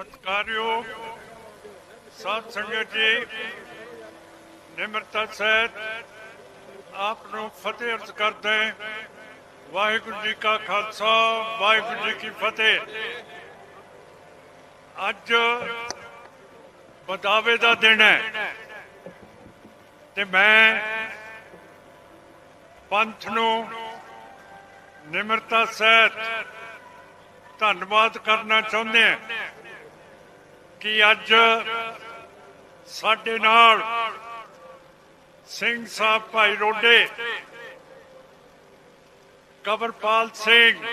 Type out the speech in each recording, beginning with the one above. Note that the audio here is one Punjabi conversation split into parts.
ਸਤਿਕਾਰਯੋਗ ਸਾਧ ਸੰਗਤ ਜੀ, ਨਿਮਰਤਾ ਸਹਿਤ ਆਪ ਨੂੰ ਫਤਿਹ ਅਰਜ਼ ਕਰਦੇ ਵਾਹਿਗੁਰੂ ਜੀ ਕਾ ਖਾਲਸਾ, ਵਾਹਿਗੁਰੂ ਜੀ ਕੀ ਫਤਿਹ। ਅੱਜ ਬਦਾਵੇ ਦਾ ਦਿਨ ਹੈ ਤੇ ਮੈਂ ਪੰਥ ਨੂੰ ਨਿਮਰਤਾ ਸਹਿਤ ਧੰਨਵਾਦ ਕਰਨਾ ਚਾਹੁੰਦੇ ਹਾਂ। ਕਿ ਅੱਜ ਸਾਡੇ ਨਾਲ ਸਿੰਘ ਸਾਹਿਬ ਭਾਈ ਰੋਡੇ ਕਬਰਪਾਲ ਸਿੰਘ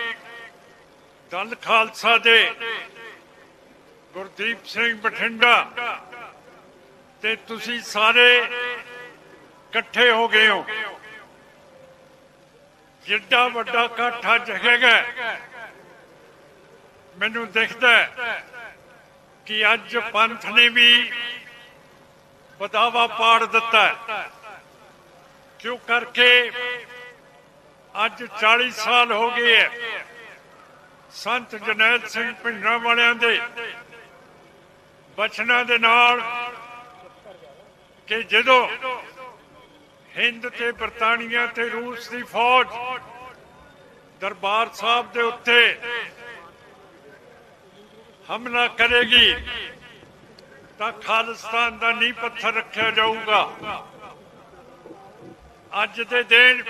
ਦਲ ਖਾਲਸਾ ਦੇ ਗੁਰਦੀਪ ਸਿੰਘ ਬਠਿੰਡਾ ਤੇ ਤੁਸੀਂ ਸਾਰੇ ਇਕੱਠੇ ਹੋ ਗਏ ਹੋ। ਜਿੱਡਾ ਵੱਡਾ ਇਕੱਠ ਅੱਜ ਹੈਗਾ, ਮੈਨੂੰ ਦਿਖਦਾ ਕਿ ਅੱਜ ਪੰਥ ਨੇ ਵੀ ਬਦਾਵਾ ਪਾੜ ਦਿੱਤਾ ਕਿਉਂ ਕਰਕੇ ਅੱਜ 40 ਸਾਲ ਹੋ ਗਏ ਹੈ। ਸੰਤ ਜਨੈਲ ਸਿੰਘ ਪਿੰਡਾਂ ਵਾਲਿਆਂ ਦੇ ਬਚਨਾਂ ਦੇ ਨਾਲ ਕਿ ਜਦੋਂ ਹਿੰਦ ਤੇ ਬਰਤਾਨੀਆ ਤੇ ਰੂਸ ਦੀ ਫੌਜ ਦਰਬਾਰ ਸਾਹਿਬ ਦੇ ਉੱਤੇ ਹਮਲਾ ਕਰੇਗੀ, ਤਾਂ ਖਾਲਿਸਤਾਨ ਦਾ ਨੀਂਹ ਪੱਥਰ ਰੱਖਿਆ ਜਾਊਗਾ ਅੱਜ ਦੇ ਦਿਨ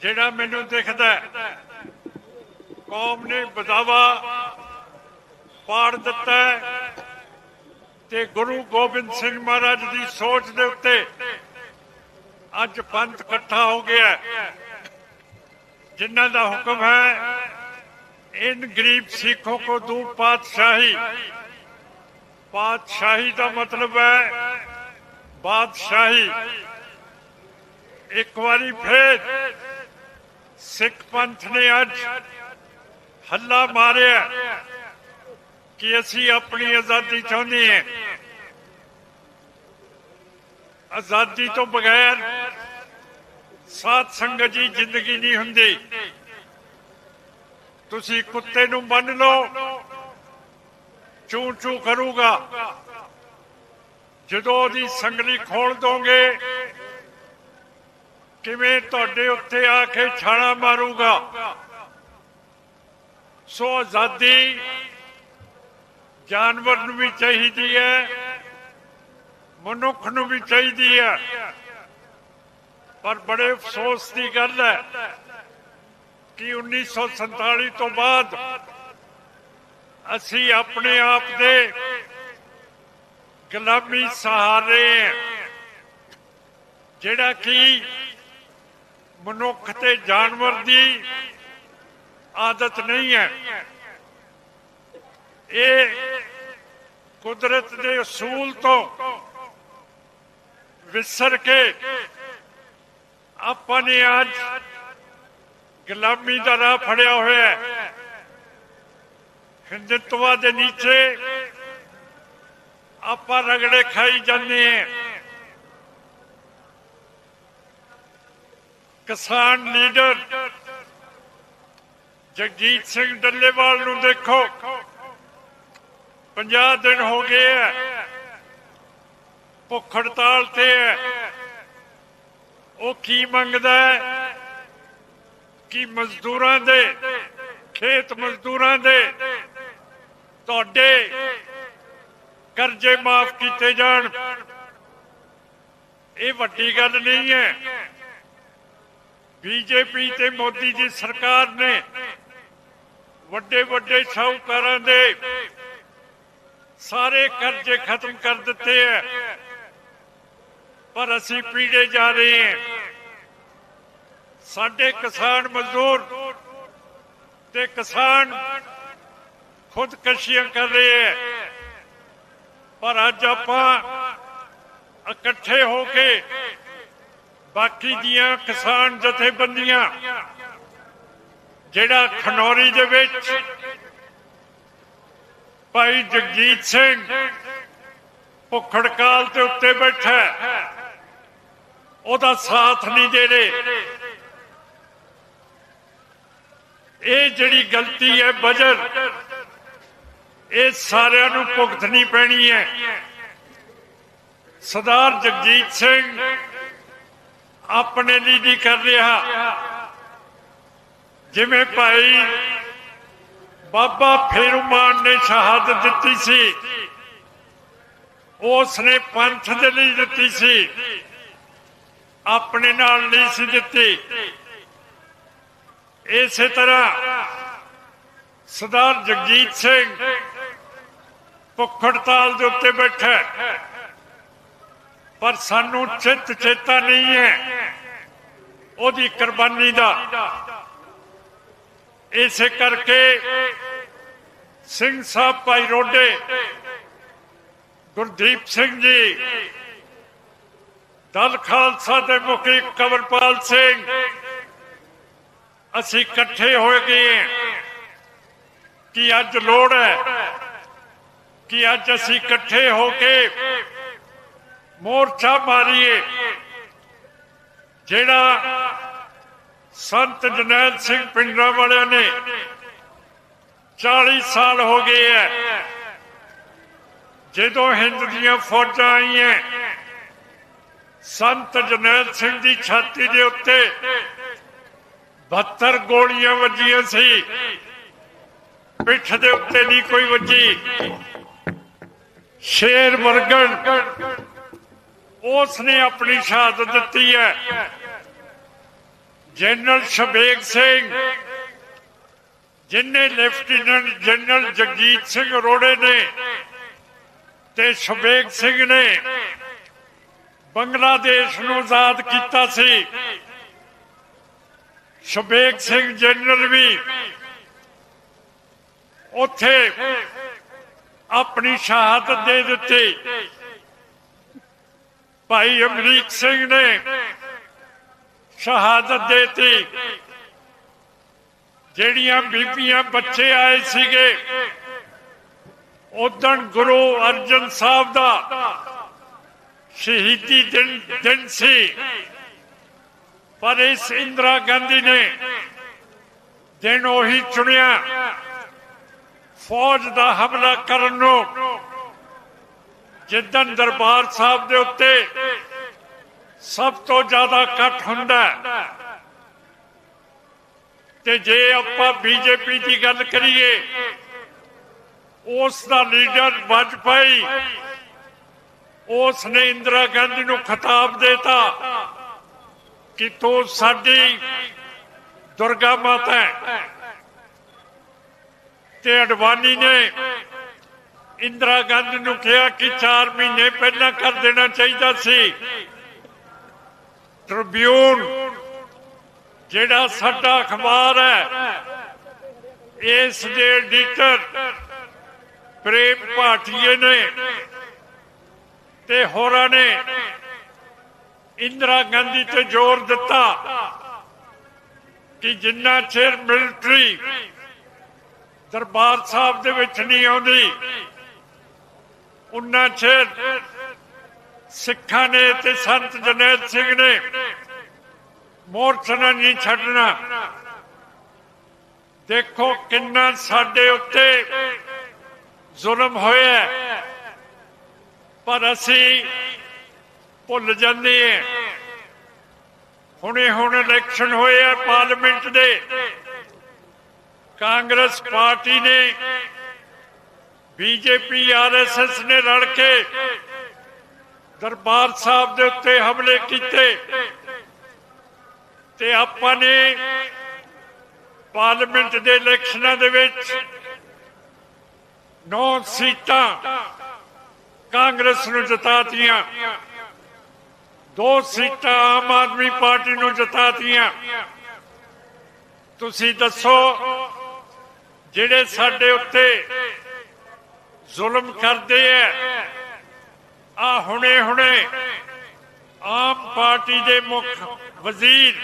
ਜਿਹੜਾ ਮੈਨੂੰ ਦਿਖਦਾ ਕੌਮ ਨੇ ਬਦਾਵਾ ਪਾੜ ਦਿੱਤਾ ਤੇ ਗੁਰੂ ਗੋਬਿੰਦ ਸਿੰਘ ਮਹਾਰਾਜ ਦੀ ਸੋਚ ਦੇ ਉੱਤੇ ਅੱਜ ਪੰਥ ਇਕੱਠਾ ਹੋ ਗਿਆ ਹੈ। ਜਿਨ੍ਹਾਂ ਦਾ ਹੁਕਮ ਹੈ इन गरीब सिखों को दू पातशाही पातशाही का मतलब है बादशाही एक बारी फिर सिख पंथ ने अज हल्ला मारिया कि ਅਸੀਂ ਆਪਣੀ ਆਜ਼ਾਦੀ ਚਾਹੁੰਦੇ ਹਾਂ ਆਜ਼ਾਦੀ ਤੋਂ ਬਗੈਰ ਸਾਧ ਸੰਗਤ ਜੀ ਜ਼ਿੰਦਗੀ ਨਹੀਂ ਹੁੰਦੀ ਤੁਸੀਂ ਕੁੱਤੇ ਨੂੰ ਮੰਨ ਲਓ। ਚੂ ਚੂ ਕਰੂਗਾ। ਜਦੋਂ ਉਹਦੀ ਸੰਗਲੀ ਖੋਲ ਦੋਗੇ, ਕਿਵੇਂ ਤੁਹਾਡੇ ਉੱਤੇ ਆ ਕੇ ਛਾਣਾ ਮਾਰੂਗਾ? ਸੋ ਆਜ਼ਾਦੀ ਜਾਨਵਰ ਨੂੰ ਵੀ ਚਾਹੀਦੀ ਹੈ, ਮਨੁੱਖ ਨੂੰ ਵੀ ਚਾਹੀਦੀ ਹੈ। ਪਰ ਬੜੇ ਅਫਸੋਸ ਦੀ ਗੱਲ ਹੈ ਕਿ 1947 ਤੋਂ ਬਾਅਦ ਅਸੀਂ ਆਪਣੇ ਆਪ ਦੇ ਗੁਲਾਮੀ ਸਹਾਰੇ ਹਾਂ। ਜਿਹੜਾ ਕਿ ਮਨੁੱਖ ਤੇ ਜਾਨਵਰ ਦੀ ਆਦਤ ਨਹੀਂ ਹੈ। ਇਹ ਕੁਦਰਤ ਦੇ ਅਸੂਲ ਤੋਂ ਵਿਸਰ ਕੇ ਆਪਾਂ ਨੇ ਅੱਜ ਗੁਲਾਮੀ ਦਾ ਰਾਹ ਫੜਿਆ ਹੋਇਆ ਹੈ। ਹਿੰਦੁੱਤਵਾ ਦੇ ਨੀਚੇ ਆਪਾਂ ਰਗੜੇ ਖਾਈ ਜਾਂਦੇ ਹਾਂ। ਕਿਸਾਨ ਲੀਡਰ ਜਗਜੀਤ ਸਿੰਘ ਡੱਲੇਵਾਲ ਨੂੰ ਦੇਖੋ। 50 ਦਿਨ ਹੋ ਗਏ ਹੈ। ਭੁੱਖ ਹੜਤਾਲ ਤੇ ਹੈ। ਉਹ ਕੀ ਮੰਗਦਾ ਹੈ? ਕਿ ਮਜ਼ਦੂਰਾਂ ਦੇ, ਖੇਤ ਮਜ਼ਦੂਰਾਂ ਦੇ, ਤੁਹਾਡੇ ਕਰਜ਼ੇ ਮਾਫ ਕੀਤੇ ਜਾਣ। ਇਹ ਵੱਡੀ ਗੱਲ ਨਹੀਂ ਹੈ। ਬੀਜੇਪੀ ਤੇ ਮੋਦੀ ਦੀ ਸਰਕਾਰ ਨੇ ਵੱਡੇ ਵੱਡੇ ਸ਼ਾਹੂਕਾਰਾਂ ਦੇ ਸਾਰੇ ਕਰਜ਼ੇ ਖਤਮ ਕਰ ਦਿੱਤੇ ਹੈ। ਪਰ ਅਸੀਂ ਪੀੜੇ ਜਾ ਰਹੇ ਹਾਂ। ਸਾਡੇ ਕਿਸਾਨ ਮਜ਼ਦੂਰ ਤੇ ਕਿਸਾਨ ਖੁਦਕਸ਼ੀਆਂ ਕਰ ਰਹੇ ਹੈ। ਪਰ ਅੱਜ ਆਪਾਂ ਇਕੱਠੇ ਹੋ ਕੇ ਬਾਕੀ ਦੀਆਂ ਕਿਸਾਨ ਜਥੇਬੰਦੀਆਂ, ਜਿਹੜਾ ਖਨੌਰੀ ਦੇ ਵਿੱਚ ਭਾਈ ਜਗਜੀਤ ਸਿੰਘ ਭੁੱਖ ਹੜਤਾਲ ਤੇ ਉੱਤੇ ਬੈਠਾ ਉਹਦਾ ਸਾਥ ਨਹੀਂ ਦੇ ਰਹੇ। ਇਹ ਜਿਹੜੀ ਗਲਤੀ ਹੈ ਬਜਟ, ਇਹ ਸਾਰਿਆਂ ਨੂੰ ਭੁਗਤਣੀ ਪੈਣੀ ਹੈ। ਸਰਦਾਰ ਜਗਜੀਤ ਸਿੰਘ ਆਪਣੇ ਲਈ ਨਹੀਂ ਕਰ ਰਿਹਾ। ਜਿਵੇਂ ਭਾਈ ਬਾਬਾ ਫੇਰੂਮਾਨ ਨੇ ਸ਼ਹਾਦਤ ਦਿੱਤੀ ਸੀ ਉਸ ਨੇ ਪੰਥ ਦੇ ਲਈ ਦਿੱਤੀ ਸੀ, ਆਪਣੇ ਨਾਲ ਨਹੀਂ ਸੀ ਦਿੱਤੀ। ਇਸੇ ਤਰ੍ਹਾਂ ਸਰਦਾਰ ਜਗਜੀਤ ਸਿੰਘ ਭੁੱਖ ਦੇ ਉੱਤੇ ਬੈਠਾ ਪਰ ਸਾਨੂੰ ਚਿੱਤ ਚੇਤਾ ਨਹੀਂ ਹੈ ਉਹਦੀ ਕੁਰਬਾਨੀ ਦਾ। ਇਸੇ ਕਰਕੇ ਸਿੰਘ ਸਾਹਿਬ ਭਾਈ ਰੋਡੇ, ਗੁਰਦੀਪ ਸਿੰਘ ਜੀ, ਦਲ ਖਾਲਸਾ ਦੇ ਮੁਖੀ ਕਵਰਪਾਲ ਸਿੰਘ ਅਸੀਂ ਇਕੱਠੇ ਹੋਏ ਗਏ ਕਿ ਅੱਜ ਲੋੜ ਹੈ ਕਿ ਅੱਜ ਅਸੀਂ ਇਕੱਠੇ ਹੋ ਕੇ ਮੋਰਚਾ ਮਾਰੀਏ, ਜਿਹੜਾ ਸੰਤ ਜਨੈਲ ਸਿੰਘ ਪਿੰਡਾਂ ਵਾਲਿਆਂ ਨੇ 40 ਸਾਲ ਹੋ ਗਏ ਹੈ। ਜਦੋਂ ਹਿੰਦ ਦੀਆਂ ਫੌਜਾਂ ਆਈਆਂ, ਸੰਤ ਜਨੈਲ ਸਿੰਘ ਦੀ ਛਾਤੀ ਦੇ ਉੱਤੇ 72 ਗੋਲੀਆਂ ਵੱਜੀਆਂ ਸੀ। ਪਿੱਠ ਦੇ ਉੱਤੇ ਨਹੀਂ ਕੋਈ ਵੱਜੀ। ਸ਼ੇਰ ਵਰਗਣ ਉਸ ਨੇ ਆਪਣੀ ਸ਼ਹਾਦਤ ਦਿੱਤੀ ਹੈ। ਜਨਰਲ ਸ਼ਬੇਗ ਸਿੰਘ, ਜਿਨੇ ਲੈਫਟੀਨੈਂਟ ਜਨਰਲ ਜਗਜੀਤ ਸਿੰਘ ਅਰੋੜੇ ਨੇ ਤੇ ਸ਼ਬੇਗ ਸਿੰਘ ਨੇ ਬੰਗਲਾਦੇਸ਼ ਨੂੰ ਆਜ਼ਾਦ ਕੀਤਾ ਸੀ। ਸ਼ਬੇਗ ਸਿੰਘ ਜਨਰਲ ਵੀ ਉੱਥੇ ਆਪਣੀ ਸ਼ਹਾਦਤ ਦੇ ਦਿੱਤੀ। ਭਾਈ ਅਮਰੀਕ ਸਿੰਘ ਨੇ ਸ਼ਹਾਦਤ ਦੇਤੀ। ਜਿਹੜੀਆਂ ਬੀਬੀਆਂ ਬੱਚੇ ਆਏ ਸੀਗੇ ਉਦੋਂ ਗੁਰੂ ਅਰਜਨ ਸਾਹਿਬ ਦਾ ਸ਼ਹੀਦੀ ਦਿਨ ਦਿਨ ਸੀ। ਪਰ ਇਸ ਇੰਦਰਾ ਗਾਂਧੀ ਨੇ ਦਿਨ ਉਹੀ ਚੁਣਿਆ, ਫੌਜ ਦਾ ਹਮਲਾ ਕਰਨ ਨੂੰ ਜਿੱਦਨ ਦਰਬਾਰ ਸਾਹਿਬ ਦੇ ਉੱਤੇ ਸਭ ਤੋਂ ਜ਼ਿਆਦਾ ਇਕੱਠ ਹੁੰਦਾ ਤੇ ਜੇ ਆਪਾਂ ਬੀਜੇਪੀ ਦੀ ਗੱਲ ਕਰੀਏ, ਉਸ ਦਾ ਲੀਡਰ ਵਾਜਪਾਈ, ਉਸ ਨੇ ਇੰਦਰਾ ਗਾਂਧੀ ਨੂੰ ਖਿਤਾਬ ਦੇਤਾ। ਕਿ ਤੂੰ ਸਾਡੀ ਦੁਰਗਾ ਮਾਤਾ ਹੈ। ਤੇ ਅਡਵਾਨੀ ਨੇ ਇੰਦਰਾ ਗਾਂਧੀ ਨੂੰ ਕਿਹਾ ਕਿ 4 ਮਹੀਨੇ ਪਹਿਲਾਂ ਕਰ ਦੇਣਾ ਚਾਹੀਦਾ ਸੀ। ਟ੍ਰਿਬਿਊਨ ਜਿਹੜਾ ਸਾਡਾ ਅਖਬਾਰ ਹੈ, ਇਸ ਦੇ ਐਡੀਟਰ ਪ੍ਰੇਮ ਭਾਟੀਏ ਨੇ ਤੇ ਹੋਰਾਂ ਨੇ ਇੰਦਰਾ ਗਾਂਧੀ ਤੇ ਜ਼ੋਰ ਦਿੱਤਾ ਕਿ ਜਿੰਨਾ ਚਿਰ ਮਿਲਟਰੀ ਦਰਬਾਰ ਸਾਹਿਬ ਦੇ ਵਿੱਚ ਨਹੀਂ ਆਉਂਦੀ, ਉਨਾ ਚਿਰ ਸਿੱਖਾਂ ਨੇ ਤੇ ਸੰਤ ਜਨੇਤ ਸਿੰਘ ਨੇ ਮੋਰਚਾ ਨਹੀਂ ਛੱਡਣਾ। ਦੇਖੋ ਕਿੰਨਾ ਸਾਡੇ ਉੱਤੇ ਜ਼ੁਲਮ ਹੋਇਆ। ਪਰ ਅਸੀਂ ਭੁੱਲ ਜਾਂਦੇ ਹਾਂ ਹੁਣੇ ਹੁਣ ਇਲੈਕਸ਼ਨ ਹੋਏ ਆ ਪਾਰਲੀਮੈਂਟ ਦੇ। ਕਾਂਗਰਸ ਪਾਰਟੀ ਨੇ, ਬੀਜੇਪੀ ਆਰਐਸਐਸ ਨੇ ਰਲ ਕੇ ਦਰਬਾਰ ਸਾਹਿਬ ਦੇ ਉੱਤੇ ਹਮਲੇ ਕੀਤੇ। ਤੇ ਆਪਾਂ ਨੇ ਪਾਰਲੀਮੈਂਟ ਦੇ ਇਲੈਕਸ਼ਨਾਂ ਦੇ ਵਿੱਚ ਨੌ ਸੀਟਾਂ ਕਾਂਗਰਸ ਨੂੰ ਜਿਤਾਤੀਆਂ। ਦੋ ਸੀਟਾਂ ਆਮ ਆਦਮੀ ਪਾਰਟੀ ਨੂੰ ਜਿਤਾਤੀਆਂ। ਤੁਸੀਂ ਦੱਸੋ, ਜਿਹੜੇ ਸਾਡੇ ਉੱਤੇ ਜ਼ੁਲਮ ਕਰਦੇ ਐ ਆ ਹੁਣੇ ਹੁਣੇ ਆਮ ਪਾਰਟੀ ਦੇ ਮੁੱਖ ਵਜ਼ੀਰ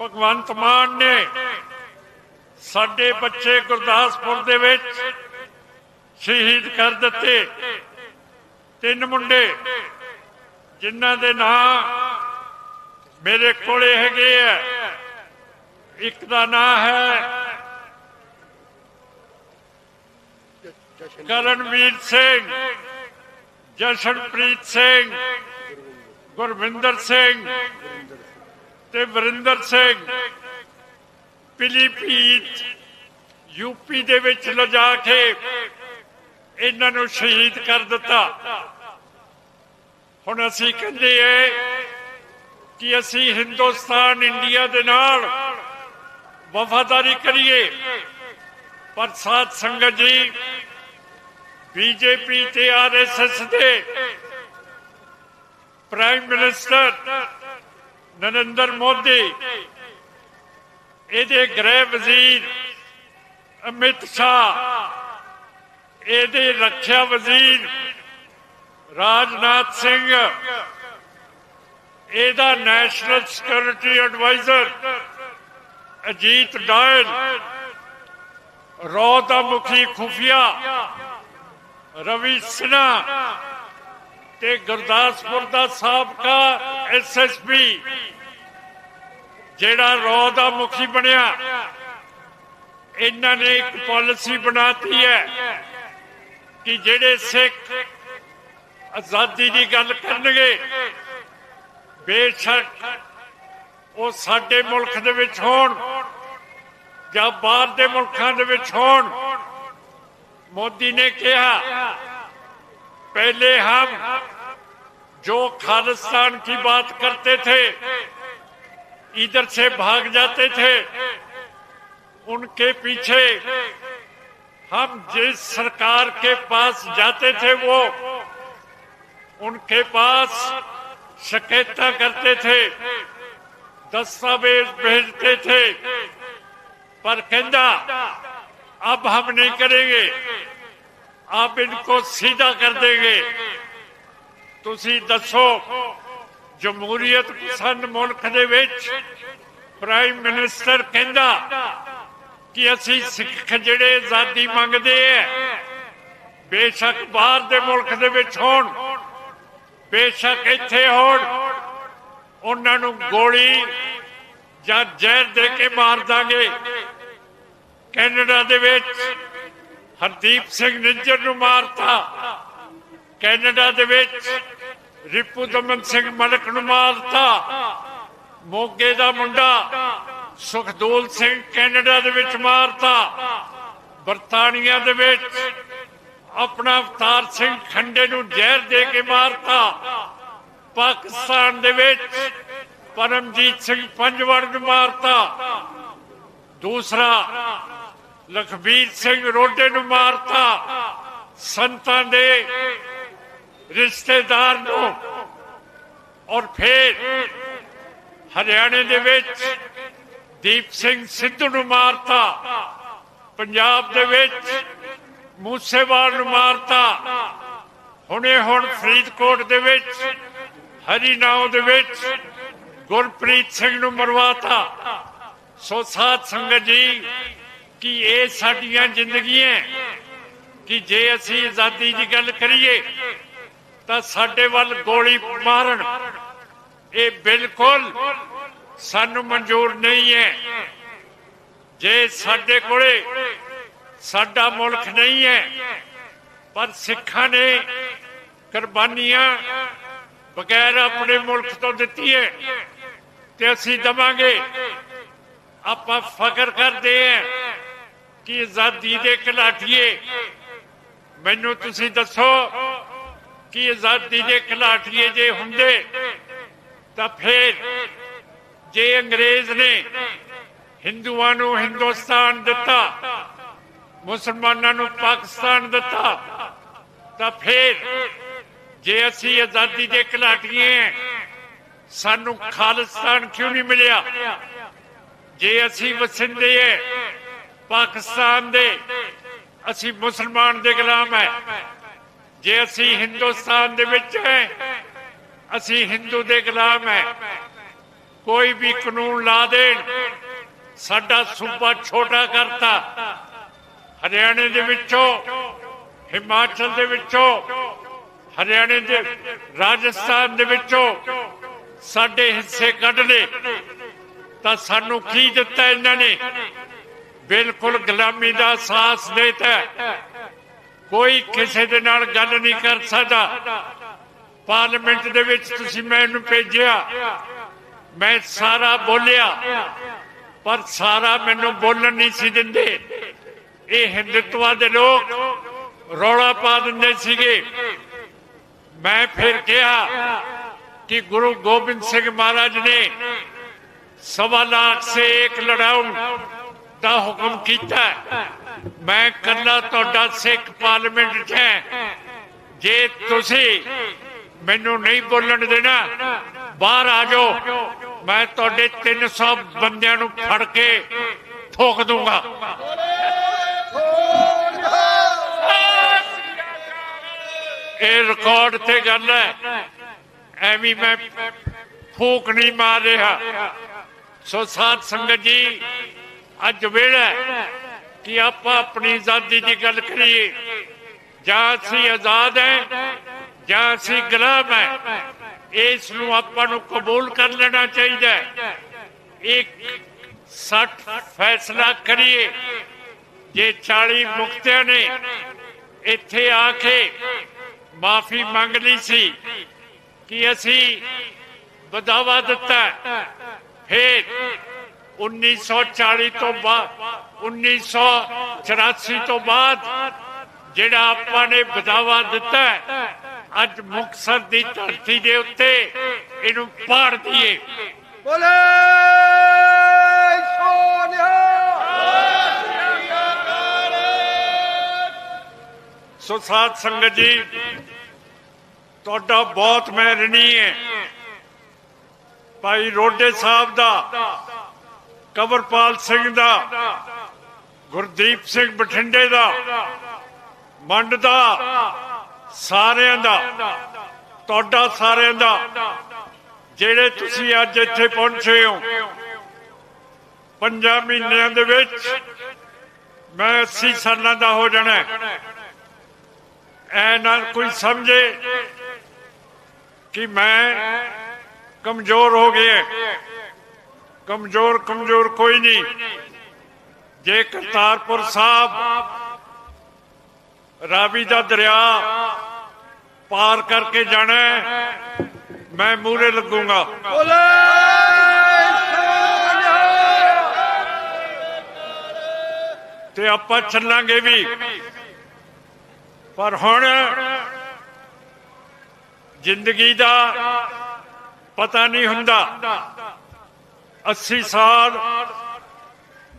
ਭਗਵੰਤ ਮਾਨ ਨੇ ਸਾਡੇ ਬੱਚੇ ਗੁਰਦਾਸਪੁਰ ਦੇ ਵਿੱਚ ਸ਼ਹੀਦ ਕਰ ਦਿੱਤੇ। ਤਿੰਨ ਮੁੰਡੇ ਜਿਨ੍ਹਾਂ ਦੇ ਨਾਂ ਮੇਰੇ ਕੋਲੇ ਹੈਗੇ ਆ। ਇੱਕ ਦਾ ਨਾਂ ਹੈ ਕਰਨਵੀਰ ਸਿੰਘ, ਜਸ਼ਨਪ੍ਰੀਤ ਸਿੰਘ, ਗੁਰਵਿੰਦਰ ਸਿੰਘ ਤੇ ਵਰਿੰਦਰ ਸਿੰਘ। ਪਿਲੀਪੀਤ ਯੂਪੀ ਦੇ ਵਿੱਚ ਲਿਜਾ ਕੇ ਇਹਨਾਂ ਨੂੰ ਸ਼ਹੀਦ ਕਰ ਦਿੱਤਾ। ਹੁਣ ਅਸੀਂ ਕਹਿੰਦੇ ਏ ਕਿ ਅਸੀਂ ਹਿੰਦੁਸਤਾਨ, ਇੰਡੀਆ ਦੇ ਨਾਲ ਵਫਾਦਾਰੀ ਕਰੀਏ, ਪਰ ਸਾਧ ਸੰਗਤ ਜੀ, ਬੀਜੇਪੀ ਤੇ ਆਰਐਸਐਸ ਦੇ ਪ੍ਰਾਈਮ ਮਿਨਿਸਟਰ ਨਰਿੰਦਰ ਮੋਦੀ, ਇਹਦੇ ਗ੍ਰਹਿ ਵਜ਼ੀਰ ਅਮਿਤ ਸ਼ਾਹ, ਇਹਦੇ ਰੱਖਿਆ ਵਜ਼ੀਰ ਰਾਜਨਾਥ ਸਿੰਘ, ਇਹਦਾ national security adviser Ajit Doval ਰੌ ਦਾ ਮੁਖੀ ਖੁਫੀਆ, ਰਵੀ ਸਿਨਹਾ ਤੇ ਗੁਰਦਾਸਪੁਰ ਦਾ ਸਾਬਕਾ ਐਸਐਸਪੀ ਜਿਹੜਾ ਰੌ ਦਾ ਮੁਖੀ ਬਣਿਆ। ਇਹਨਾਂ ਨੇ ਇੱਕ ਪਾਲਿਸੀ ਬਣਾਤੀ ਹੈ ਕਿ ਜਿਹੜੇ ਸਿੱਖ ਆਜ਼ਾਦੀ ਦੀ ਗੱਲ ਕਰਨਗੇ ਬੇਸ਼ੱਕ ਉਹ ਸਾਡੇ ਮੁਲਕ ਦੇ ਵਿੱਚ ਹੋਣ ਜਾਂ ਬਾਹਰ ਦੇ ਮੁਲਕਾਂ ਦੇ ਵਿੱਚ ਹੋਣ मोदी ने कहा पहले हम जो खालिस्तान की बात करते थे इधर से भाग जाते थे उनके पीछे हम जिस सरकार के पास जाते थे वो उनके पास शिकायत करते थे दस्तावेज भेजते थे पर कहना अब हम नहीं करेंगे आप इनको सीधा कर देंगे ਤੁਸੀਂ ਦੱਸੋ ਜਮਹੂਰੀਅਤ ਪਸੰਦ ਮੁਲਕ ਦੇ ਵਿੱਚ ਪ੍ਰਾਈਮ ਮਿਨਿਸਟਰ ਕਹਿੰਦਾ ਕਿ ਅਸੀਂ ਸਿੱਖ ਜਿਹੜੇ ਆਜ਼ਾਦੀ ਮੰਗਦੇ ਐ ਬੇਸ਼ੱਕ ਬਾਹਰ ਦੇ ਮੁਲਕ ਦੇ ਵਿੱਚ ਹੋਣ ਬੇਸ਼ੱਕ ਇੱਥੇ ਹੋਣ। ਉਹਨਾਂ ਨੂੰ ਗੋਲੀ ਜਾਂ ਜ਼ਹਿਰ ਦੇ ਕੇ ਮਾਰ ਦਾਂਗੇ। ਕੈਨੇਡਾ ਦੇ ਵਿੱਚ ਹਰਦੀਪ ਸਿੰਘ ਨਿੱਜਰ ਨੂੰ ਮਾਰਤਾ। ਕੈਨੇਡਾ ਦੇ ਵਿੱਚ ਰਿਪੂ ਦਮਨ ਸਿੰਘ ਮਲਕ ਨੂੰ ਮਾਰਤਾ। ਮੋਗੇ ਦਾ ਮੁੰਡਾ ਸੁਖਦੂਲ ਸਿੰਘ ਕੈਨੇਡਾ ਦੇ ਵਿੱਚ ਮਾਰਤਾ। ਬਰਤਾਨੀਆ ਦੇ ਵਿੱਚ ਆਪਣਾ ਅਵਤਾਰ ਸਿੰਘ ਖੰਡੇ ਨੂੰ ਜ਼ਹਿਰ ਦੇ ਕੇ ਮਾਰਤਾ। ਪਾਕਿਸਤਾਨ ਦੇ ਵਿੱਚ ਪਰਮਜੀਤ ਸਿੰਘ ਪੰਜਵੜ ਨੂੰ ਮਾਰਤਾ। ਦੂਸਰਾ ਲਖਬੀਰ ਸਿੰਘ ਰੋਡੇ ਨੂੰ ਮਾਰਤਾ। ਸੰਤਾਂ ਦੇ ਰਿਸ਼ਤੇਦਾਰ ਨੂੰ। ਔਰ ਫਿਰ ਹਰਿਆਣੇ ਦੇ ਵਿੱਚ ਦੀਪ ਸਿੰਘ ਸਿੱਧੂ ਨੂੰ ਮਾਰਤਾ। ਪੰਜਾਬ ਦੇ ਵਿੱਚ ਮੂਸੇਵਾਲ ਨੂੰ ਮਾਰਤਾ। ਹੁਣੇ ਹੁਣ ਫਰੀਦਕੋਟ ਦੇ ਵਿੱਚ ਹਰੀਨਾਉ ਦੇ ਵਿੱਚ ਗੁਰਪ੍ਰੀਤ ਸਿੰਘ ਨੂੰ ਮਰਵਾਤਾ। ਸੋ ਸਾਧ ਸੰਗਤ ਜੀ, ਕਿ ਇਹ ਸਾਡੀਆਂ ਜ਼ਿੰਦਗੀਆਂ ਕਿ ਜੇ ਅਸੀਂ ਆਜ਼ਾਦੀ ਦੀ ਗੱਲ ਕਰੀਏ, ਤਾਂ ਸਾਡੇ ਵੱਲ ਗੋਲੀ ਮਾਰਨ, ਇਹ ਬਿਲਕੁਲ ਸਾਨੂੰ ਮਨਜ਼ੂਰ ਨਹੀਂ ਹੈ। ਜੇ ਸਾਡੇ ਕੋਲੇ ਸਾਡਾ ਮੁਲਕ ਨਹੀਂ ਹੈ, ਪਰ ਸਿੱਖਾਂ ਨੇ ਕੁਰਬਾਨੀਆਂ ਬਗੈਰ ਆਪਣੇ ਮੁਲਕ ਤੋਂ ਦਿੱਤੀ ਹੈ ਤੇ ਅਸੀਂ ਦਵਾਂਗੇ। ਆਪਾਂ ਫਖਰ ਕਰਦੇ ਹਾਂ ਕਿ ਆਜ਼ਾਦੀ ਦੇ ਘਲਾਟੀਏ। ਮੈਨੂੰ ਤੁਸੀਂ ਦੱਸੋ ਕਿ ਆਜ਼ਾਦੀ ਦੇ ਘਲਾਟੀਏ ਜੇ ਹੁੰਦੇ, ਤਾਂ ਫੇਰ ਜੇ ਅੰਗਰੇਜ਼ ਨੇ ਹਿੰਦੂਆਂ ਨੂੰ ਹਿੰਦੁਸਤਾਨ ਦਿੱਤਾ ਮੁਸਲਮਾਨਾਂ ਨੂੰ ਪਾਕਿਸਤਾਨ ਦਿੱਤਾ। ਤਾਂ ਫਿਰ ਜੇ ਅਸੀਂ ਆਜ਼ਾਦੀ ਦੇ ਘਲਾਟੀਏ ਸਾਨੂੰ ਖਾਲਿਸਤਾਨ ਕਿਉਂ ਨਹੀਂ ਮਿਲਿਆ? ਜੇ ਅਸੀਂ ਵਸਿੰਦੇ ਹੈ ਪਾਕਿਸਤਾਨ ਦੇ, ਅਸੀਂ ਮੁਸਲਮਾਨ ਦੇ ਗੁਲਾਮ ਹੈ ਜੇ ਅਸੀਂ ਹਿੰਦੁਸਤਾਨ ਦੇ ਵਿੱਚ ਹੈ ਅਸੀਂ ਹਿੰਦੂ ਦੇ ਗੁਲਾਮ ਹੈ ਕੋਈ ਵੀ ਕਾਨੂੰਨ ਲਾ ਦੇਣ, ਸਾਡਾ ਸੂਬਾ ਛੋਟਾ ਕਰਤਾ। ਹਰਿਆਣੇ ਦੇ ਵਿੱਚੋਂ, ਹਿਮਾਚਲ ਦੇ ਵਿੱਚੋਂ, ਹਰਿਆਣੇ ਦੇ ਰਾਜਸਥਾਨ ਦੇ ਵਿੱਚੋਂ ਸਾਡੇ ਹਿੱਸੇ ਕੱਢ ਲਏ ਤਾਂ ਸਾਨੂੰ ਕੀ ਦਿੱਤਾ ਇਹਨਾਂ ਨੇ? ਬਿਲਕੁਲ ਗੁਲਾਮੀ ਦਾ ਸਾਹਸ ਦੇਤਾ। ਕੋਈ ਕਿਸੇ ਦੇ ਨਾਲ ਗੱਲ ਨਹੀਂ ਕਰ ਸਕਦਾ। ਪਾਰਲੀਮੈਂਟ ਦੇ ਵਿੱਚ ਤੁਸੀਂ ਮੈਨੂੰ ਭੇਜਿਆ। ਮੈਂ ਸਾਰਾ ਬੋਲਿਆ। ਪਰ ਸਾਰਾ ਮੈਨੂੰ ਬੋਲਣ ਨਹੀਂ ਸੀ ਦਿੰਦੇ। ਇਹ ਹਿੰਦੁਤਵਾ ਦੇ ਲੋਕ ਰੌਲਾ ਪਾ ਦਿੰਦੇ ਸੀਗੇ। ਮੈਂ ਫਿਰ ਕਿਹਾ ਕਿ ਗੁਰੂ ਗੋਬਿੰਦ ਸਿੰਘ ਮਹਾਰਾਜ ਨੇ ਸਵਾ ਲੱਖ ਸੇ ਇੱਕ ਲੜਾਉਣ ਦਾ ਹੁਕਮ ਕੀਤਾ। ਮੈਂ ਕੱਲਾ ਤੁਹਾਡਾ ਸਿੱਖ ਪਾਰਲੀਮੈਂਟ 'ਚ ਹੈ। ਜੇ ਤੁਸੀਂ ਮੈਨੂੰ ਨਹੀਂ ਬੋਲਣ ਦੇਣਾ, ਬਾਹਰ ਆ ਜਾਓ। ਮੈਂ ਤੁਹਾਡੇ 300 ਬੰਦਿਆਂ ਨੂੰ ਫੜ ਕੇ ਠੋਕ ਦੂੰਗਾ। ਇਹ ਰਿਕਾਰਡ ਤੇ ਗੱਲ ਹੈ। ਐਵੇਂ ਮੈਂ ਫੂਕ ਨਹੀਂ ਮਾਰ ਰਿਹਾ। ਸੋ ਸਾਧ ਸੰਗਤ ਜੀ, ਅੱਜ ਵੇਲਾ ਕਿ ਆਪਾਂ ਆਪਣੀ ਆਜ਼ਾਦੀ ਦੀ ਗੱਲ ਕਰੀਏ। ਜਾਂ ਅਸੀਂ ਆਜ਼ਾਦ ਹੈ, ਜਾਂ ਅਸੀਂ ਗੁਲਾਮ ਹੈ, ਇਸ ਨੂੰ ਆਪਾਂ ਨੂੰ ਕਬੂਲ ਕਰ ਲੈਣਾ ਚਾਹੀਦਾ ਹੈ। ਇੱਕ ਸੱਟ ਫੈਸਲਾ ਕਰੀਏ, ਜੇ 40 ਮੁਕਤਿਆਂ ਨੇ ਇੱਥੇ ਆ ਕੇ ਮਾਫੀ ਮੰਗ ਲਈ ਸੀ ਕਿ ਅਸੀਂ ਬਦਾਵਾ ਦਿੱਤਾ। ਫਿਰ 1940 ਤੋਂ ਬਾਅਦ 1984 ਤੋਂ ਬਾਅਦ ਜਿਹੜਾ ਆਪਾਂ ਨੇ ਬਦਾਵਾ ਦਿੱਤਾ ਅੱਜ ਮੁਕਤਸਰ ਦੀ ਧਰਤੀ ਦੇ ਉੱਤੇ ਇਹਨੂੰ ਪਾੜ ਦਈਏ ਬੋਲੇ ਸੋਨਿਆ ਸੋ ਸਾਧ ਸੰਗਤ ਜੀ ਤੁਹਾਡਾ ਬਹੁਤ ਮੈਂ ਰਣੀ ਹੈ ਭਾਈ ਰੋਡੇ ਸਾਹਿਬ ਦਾ, ਕਵਰਪਾਲ ਸਿੰਘ ਦਾ, ਗੁਰਦੀਪ ਸਿੰਘ ਬਠਿੰਡੇ ਦਾ, ਮੰਡ ਦਾ, ਸਾਰਿਆਂ ਦਾ, ਤੁਹਾਡਾ ਸਾਰਿਆਂ ਦਾ, ਜਿਹੜੇ ਤੁਸੀਂ ਅੱਜ ਇੱਥੇ ਪਹੁੰਚੇ ਹੋ, ਪੰਜਾਂ ਮਹੀਨਿਆਂ ਦੇ ਵਿੱਚ ਮੈਂ 80 ਸਾਲਾਂ ਦਾ ਹੋ ਜਾਣਾ ਹੈ। ਐ ਨਾ ਕੋਈ ਸਮਝੇ ਕਿ ਮੈਂ ਕਮਜ਼ੋਰ ਹੋ ਗਿਆ ਕਮਜ਼ੋਰ ਕਮਜ਼ੋਰ ਕੋਈ ਨਹੀਂ। ਜੇ ਕਰਤਾਰਪੁਰ ਸਾਹਿਬ ਰਾਵੀ ਦਾ ਦਰਿਆ ਪਾਰ ਕਰਕੇ ਜਾਣਾ ਮੈਂ ਮੂਰੇ ਲੱਗੂੰਗਾ। ਬੋਲੇ! ਤੇ ਆਪਾਂ ਚੱਲਾਂਗੇ ਵੀ। ਪਰ ਹੁਣ ਜ਼ਿੰਦਗੀ ਦਾ ਪਤਾ ਨਹੀਂ ਹੁੰਦਾ। 80 ਸਾਲ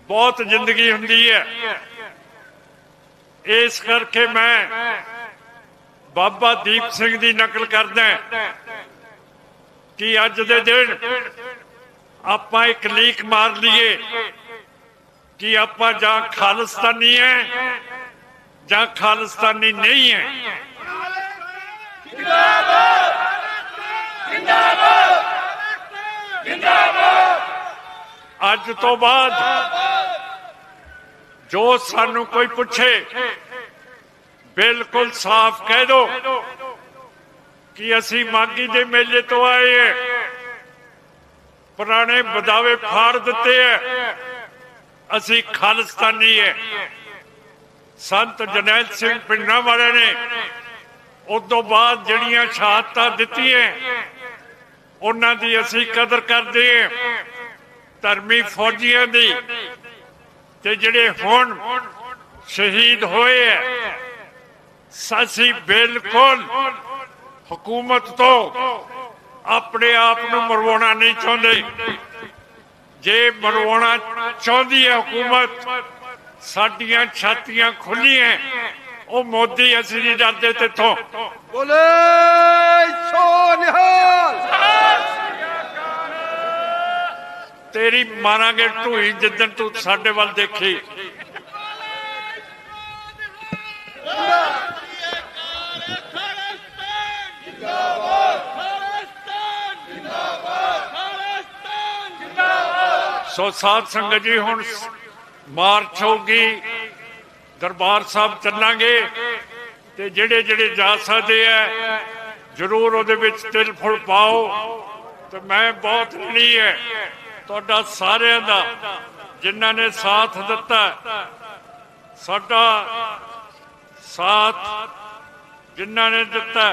ਬਹੁਤ ਜ਼ਿੰਦਗੀ ਹੁੰਦੀ ਹੈ। ਇਸ ਕਰਕੇ ਮੈਂ ਬਾਬਾ ਦੀਪ ਸਿੰਘ ਦੀ ਨਕਲ ਕਰਦਾ ਕਿ ਅੱਜ ਦੇ ਦਿਨ ਆਪਾਂ ਇੱਕ ਲੀਕ ਮਾਰ ਲਈਏ ਕਿ ਆਪਾਂ ਜਾਂ ਖਾਲਿਸਤਾਨੀ ਹੈ ਜਾਂ ਖਾਲਿਸਤਾਨੀ ਨਹੀਂ ਹੈ। ਅੱਜ ਤੋਂ ਬਾਅਦ ਜੋ ਸਾਨੂੰ ਕੋਈ ਪੁੱਛੇ, ਬਿਲਕੁਲ ਸਾਫ਼ ਕਹਿ ਦੋ ਕਿ ਅਸੀਂ ਮਾਗੀ ਦੇ ਮੇਲੇ ਤੋਂ ਆਏ ਹਾਂ। ਪੁਰਾਣੇ ਬਦਾਵੇ ਫਾੜ ਦਿੱਤੇ ਹੈ। ਅਸੀਂ ਖਾਲਿਸਤਾਨੀ ਹੈ। ਸੰਤ ਜਨੈਲ ਸਿੰਘ ਪਿੰਡਾਂ ਵਾਲਿਆਂ ਨੇ ਉਸ ਤੋਂ ਬਾਅਦ ਜਿਹੜੀਆਂ ਸ਼ਹਾਦਤਾਂ ਦਿੱਤੀਆਂ, ਉਹਨਾਂ ਦੀ ਅਸੀਂ ਕਦਰ ਕਰਦੇ ਹਾਂ। ਧਰਮੀ ਫੌਜੀਆਂ ਦੀ। ਤੇ ਜਿਹੜੇ ਹੁਣ ਸ਼ਹੀਦ ਹੋਏ ਹੈ ਅਸੀਂ ਬਿਲਕੁਲ ਹਕੂਮਤ ਤੋਂ ਆਪਣੇ ਆਪ ਨੂੰ ਮਰਵਾਉਣਾ ਨਹੀਂ ਚਾਹੁੰਦੇ। ਜੇ ਮਰਵਾਉਣਾ ਚਾਹੁੰਦੀ ਹੈ ਹਕੂਮਤ, ਸਾਡੀਆਂ ਛਾਤੀਆਂ ਖੁੱਲੀਆਂ ਉਹ ਮੋਦੀ ਅਸੀਂ ਨਹੀਂ ਡਰਦੇ ਤੇਥੋਂ। ਬੋਲੇ ਸੋਨਿਆ ਤੇਰੀ ਮਾਰਾਂਗੇ ਢੂਈ ਜਿੱਦਣ ਤੂੰ ਸਾਡੇ ਵੱਲ ਦੇਖੀ। ਸੋ ਸਾਧ ਸੰਗਤ ਜੀ ਹੁਣ ਮਾਰਚ ਹੋਊਗੀ। ਦਰਬਾਰ ਸਾਹਿਬ ਚੱਲਾਂਗੇ ਤੇ ਜਿਹੜੇ ਜਿਹੜੇ ਜਾ ਸਕਦੇ ਆ ਜਰੂਰ ਉਹਦੇ ਵਿੱਚ ਤਿਲ ਫੁੱਲ ਪਾਓ। ਤੇ ਮੈਂ ਬਹੁਤ ਰਣੀ ਹੈ ਤੁਹਾਡਾ ਸਾਰਿਆਂ ਦਾ, ਜਿਨ੍ਹਾਂ ਨੇ ਸਾਥ ਦਿੱਤਾ। ਸਾਡਾ ਸਾਥ ਜਿਨ੍ਹਾਂ ਨੇ ਦਿੱਤਾ।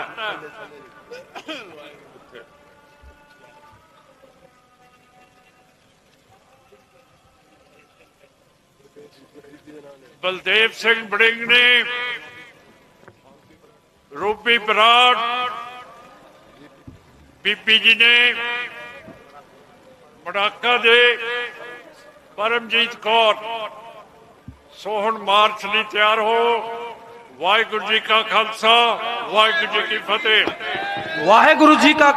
ਬਲਦੇਵ ਸਿੰਘ ਬੜਿੰਗ ਨੇ ਰੂਪੀ ਬਰਾੜ, ਬੀਬੀ ਜੀ ਨੇ, ਮੜਾਕਾ ਦੇ ਪਰਮਜੀਤ ਕੌਰ, ਸੋਹਣ ਮਾਰਚ ਲਈ ਤਿਆਰ ਹੋ। ਵਾਹਿਗੁਰੂ ਜੀ ਕਾ ਖਾਲਸਾ, ਵਾਹਿਗੁਰੂ ਜੀ ਕੀ ਫਤਿਹ। ਵਾਹਿਗੁਰੂ ਜੀ ਕਾ